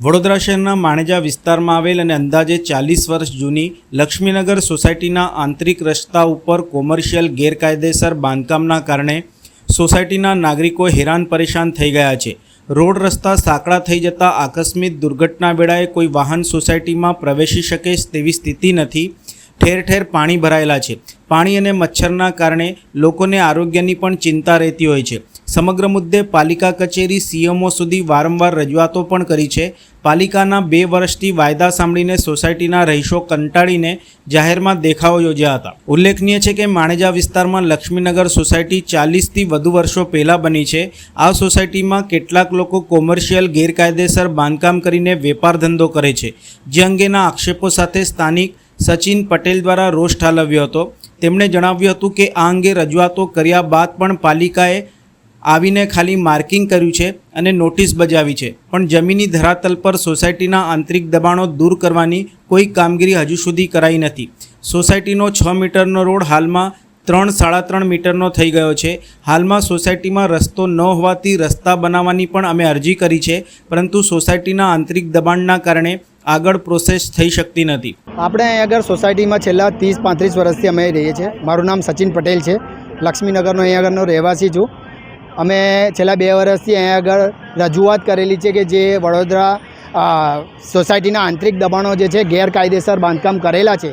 વડોદરા શહેરના માણેજા વિસ્તારમાં આવેલ અને અંદાજે ચાલીસ વર્ષ જૂની લક્ષ્મીનગર સોસાયટીના આંતરિક રસ્તા ઉપર કોમર્શિયલ ગેરકાયદેસર બાંધકામના કારણે સોસાયટીના નાગરિકો હેરાન પરેશાન થઈ ગયા છે. રોડ રસ્તા સાંકડા થઈ જતા આકસ્મિક દુર્ઘટના વેળાએ કોઈ વાહન સોસાયટીમાં પ્રવેશી શકે તેવી સ્થિતિ નથી. ઠેર ઠેર પાણી ભરાયેલા છે. પાણી અને મચ્છરના કારણે લોકોને આરોગ્યની પણ ચિંતા રહેતી હોય છે. સમગ્ર મુદ્દે પાલિકા કચેરી સીએમઓ સુધી વારંવાર રજૂઆતો પણ કરી છે. પાલિકાના બે વર્ષથી વાયદા સાંભળીને સોસાયટીના રહીશો કંટાળીને જાહેરમાં દેખાવો યોજ્યા હતા. ઉલ્લેખનીય છે કે માણેજા વિસ્તારમાં લક્ષ્મીનગર સોસાયટી ચાલીસથી વધુ વર્ષો પહેલાં બની છે. આ સોસાયટીમાં કેટલાક લોકો કોમર્શિયલ ગેરકાયદેસર બાંધકામ કરીને વેપાર ધંધો કરે છે. જે અંગેના આક્ષેપો સાથે સ્થાનિક સચિન પટેલ દ્વારા રોષ ઠાલવ્યો હતો. તેમણે જણાવ્યું હતું કે આ અંગે રજૂઆતો કર્યા બાદ પણ પાલિકાએ આવીને ખાલી માર્કિંગ કર્યું છે અને નોટિસ બજાવી છે. પણ જમીની ધરાતલ પર સોસાયટીના આંતરિક દબાણો દૂર કરવાની કોઈ કામગીરી હજુ સુધી કરાઈ નથી. સોસાયટીનો છ મીટરનો રોડ હાલમાં ત્રણ સાડા ત્રણ મીટરનો થઈ ગયો છે. હાલમાં સોસાયટીમાં રસ્તો ન હોવાથી રસ્તા બનાવવાની પણ અમે અરજી કરી છે, પરંતુ સોસાયટીના આંતરિક દબાણના કારણે આગળ પ્રોસેસ થઈ શકતી નથી. આપણે અહીં આગળ સોસાયટીમાં છેલ્લા ત્રીસ પાંત્રીસ વર્ષથી અમે રહીએ છીએ. મારું નામ સચિન પટેલ છે. લક્ષ્મીનગરનો અહીં આગળનો રહેવાસી છું. અમે છેલ્લા બે વર્ષથી અહીં આગળ રજૂઆત કરેલી છે કે જે વડોદરા સોસાયટીના આંતરિક દબાણો જે છે, ગેરકાયદેસર બાંધકામ કરેલા છે,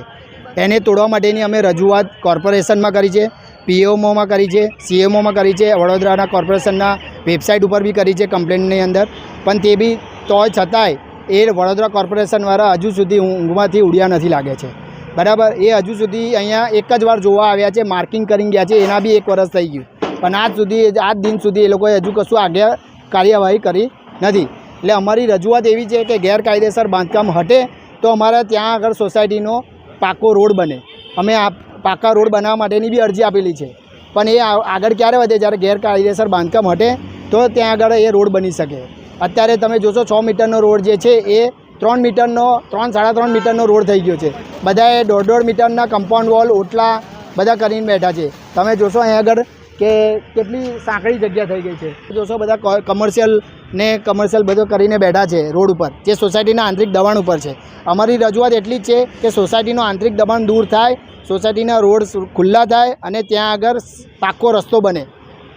એને તોડવા માટેની અમે રજૂઆત કોર્પોરેશનમાં કરી છે, પીએમઓમાં કરી છે, સીએમઓમાં કરી છે, વડોદરાના કોર્પોરેશનના વેબસાઇટ ઉપર બી કરી છે કમ્પ્લેન્ટની અંદર. પણ તે બી તોય છતાંય એ વડોદરા કોર્પોરેશનવાળા હજુ સુધી ઊંઘમાંથી ઉડ્યા નથી લાગે છે. બરાબર? એ હજુ સુધી અહીંયા એક જ વાર જોવા આવ્યા છે, માર્કિંગ કરીને ગયા છે, એના બી એક વર્ષ થઈ ગયું. પણ આજ સુધી આજ દિન સુધી એ લોકોએ હજુ કશું આગળ કાર્યવાહી કરી નથી. એટલે અમારી રજૂઆત એવી છે કે ગેરકાયદેસર બાંધકામ હટે તો અમારા ત્યાં આગળ સોસાયટીનો પાકો રોડ બને. અમે આ પાકા રોડ બનાવવા માટેની બી અરજી આપેલી છે. પણ એ આગળ ક્યારે વધે? જ્યારે ગેરકાયદેસર બાંધકામ હટે તો ત્યાં આગળ એ રોડ બની શકે. અત્યારે તમે જોશો છ મીટરનો રોડ જે છે એ ત્રણ મીટરનો, ત્રણ સાડા ત્રણ મીટરનો રોડ થઈ ગયો છે. બધાએ દોઢ દોઢ મીટરના કમ્પાઉન્ડ વોલ ઓટલા બધા કરીને બેઠા છે. તમે જોશો અહીં આગળ કે કેટલી સાંકડી જગ્યા થઈ ગઈ છે? જોશો બધા કમર્શિયલ ને કમર્શિયલ બધો કરીને બેઠા છે રોડ ઉપર જે સોસાયટીના આંતરિક દબાણ ઉપર છે. અમારી રજૂઆત એટલી જ છે કે સોસાયટીનો આંતરિક દબાણ દૂર થાય સોસાયટીના રોડ ખુલ્લા થાય અને ત્યાં આગળ પાક્કો રસ્તો બને.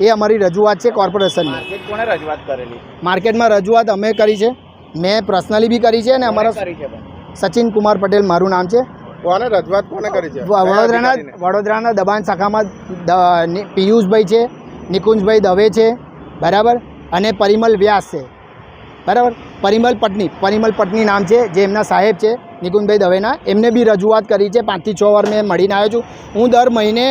એ અમારી રજૂઆત છે કોર્પોરેશનની. માર્કેટ કોને રજૂઆત કરેલી? માર્કેટમાં રજૂઆત અમે કરી છે. મેં પર્સનલી બી કરી છે અને અમારા? સચિન કુમાર પટેલ મારું નામ છે. કોને રજૂઆત કોને કરી છે? વડોદરાના વડોદરાના દબાણ શાખામાં પિયુષભાઈ છે નિકુંજભાઈ દવે છે બરાબર? અને પરિમલ વ્યાસ છે. બરાબર? પરિમલ પટની પરિમલ પટની નામ છે જે એમના સાહેબ છે નિકુંજભાઈ દવેના. એમને બી રજૂઆત કરી છે પાંચથી છ વાર મેં મળીને આવ્યો છું. હું દર મહિને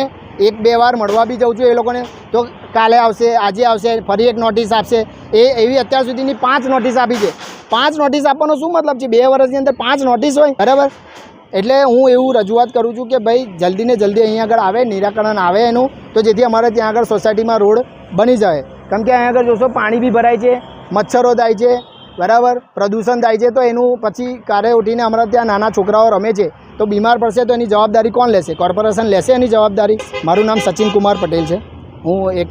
એક બે વાર મળવા બી જાઉં છું એ લોકોને. તો કાલે આવશે આજે આવશે ફરી એક નોટિસ આપશે. એ એવી અત્યાર સુધીની પાંચ નોટિસ આપી છે. પાંચ નોટિસ આપવાનો શું મતલબ છે? બે વર્ષની અંદર પાંચ નોટિસ હોય? બરાબર? એટલે હું એવું રજૂઆત કરું છું કે ભાઈ જલ્દી ને જલ્દી અહીં આગળ આવે, નિરાકરણ આવે એનું, તો જેથી અમારે ત્યાં આગળ સોસાયટીમાં રોડ બની જાય. કેમ કે અહીં આગળ જોશો, પાણી બી ભરાય છે, મચ્છરો થાય છે, બરાબર? પ્રદૂષણ થાય છે, તો એનું પછી કારે ઉઠીને અમારા ત્યાં નાના છોકરાઓ રમે છે. તો બીમાર પડશે તો એની જવાબદારી કોણ લેશે? કોર્પોરેશન લેશે એની જવાબદારી? મારું નામ સચિન કુમાર પટેલ છે. હું એક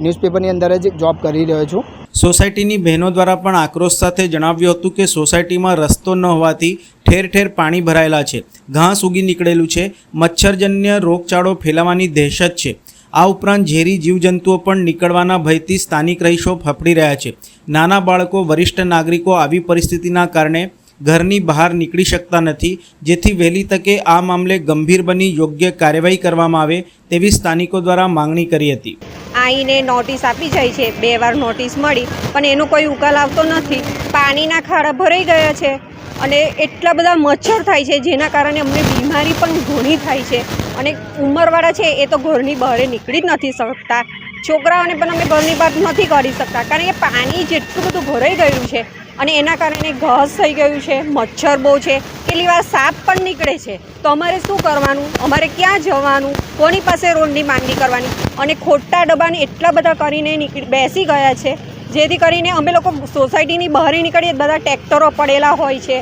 ન્યૂઝપેપરની અંદર જ જોબ કરી રહ્યો છું. સોસાયટીની બહેનો દ્વારા પણ આક્રોશ સાથે જણાવ્યું હતું કે સોસાયટીમાં રસ્તો ન હોવાથી ઠેર ઠેર પાણી ભરાયેલા છે. ઘાસ ઉગી નીકળેલું છે. મચ્છરજન્ય રોગચાળો ફેલાવાની દહેશત છે. આ ઉપરાંત ઝેરી જીવજંતુઓ પણ નીકળવાના ભયથી સ્થાનિક રહીશો ફફડી રહ્યા છે. નાના બાળકો, વરિષ્ઠ નાગરિકો આવી પરિસ્થિતિના કારણે ઘરની બહાર નીકળી શકતા નથી. જેથી વહેલી તકે આ મામલે ગંભીર બની યોગ્ય કાર્યવાહી કરવામાં આવે તેવી સ્થાનિકો દ્વારા માંગણી કરી હતી. આવીને નોટિસ આપી જાય છે. બે વાર નોટિસ મળી, પણ એનો કોઈ ઉકેલ આવતો નથી. પાણીના ખાડા ભરાઈ ગયા છે. અને એટલા બધા મચ્છર થાય છે જેના કારણે અમને બીમારી પણ ઘણી થાય છે. અને ઉંમરવાળા છે એ તો ઘરની બહાર નીકળી જ નથી શકતા. છોકરાઓને પણ અમે ઘરની બહાર નથી કરી શકતા. કારણ કે પાણી જેટલું બધું ભરાઈ ગયું છે અને એના કારણે ઘાસ થઈ ગયું છે, મચ્છર બહુ છે, કેટલી વાર સાપ પણ નીકળે છે. તો અમારે શું કરવાનું? અમારે ક્યાં જવાનું? કોની પાસે રોડની માંગણી કરવાની? અને ખોટા ડબ્બાને એટલા બધા કરીને નીકળી બેસી ગયા છે જેથી કરીને અમે લોકો સોસાયટીની બહાર નીકળીએ બધા ટ્રેક્ટરો પડેલા હોય છે,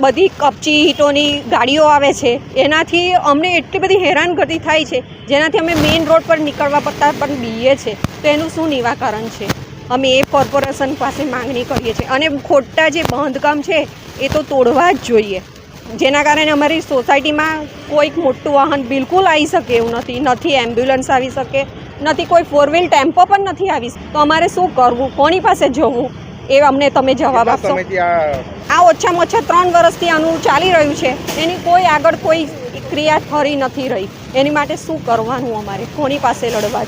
બધી કપચી ઈટોની ગાડીઓ આવે છે. એનાથી અમને એટલી બધી હેરાનગતિ થાય છે, જેનાથી અમે મેઇન રોડ પર નીકળવા પડતા પણ બીએ છે. તો એનું શું નિવાકરણ છે? અમે એ કોર્પોરેશન પાસે માંગણી કરીએ છીએ. અને ખોટા જે બાંધકામ છે, એ તો તોડવા જ જોઈએ. જેના કારણે અમારી સોસાયટીમાં કોઈક મોટું વાહન બિલકુલ આવી શકે એવું નથી. નથી એમ્બ્યુલન્સ આવી શકે નથી કોઈ ફોર વ્હીલ ટેમ્પો પણ નથી આવી તો અમારે શું કરવું? કોની પાસે જવું? એ અમને તમે જવાબ આપશો. આ ઓછામાં ઓછા ત્રણ વર્ષથી આનું ચાલી રહ્યું છે. એની કોઈ આગળ કોઈ ક્રિયા ફરી નથી રહી. એની માટે શું કરવાનું અમારે? કોની પાસે લડવા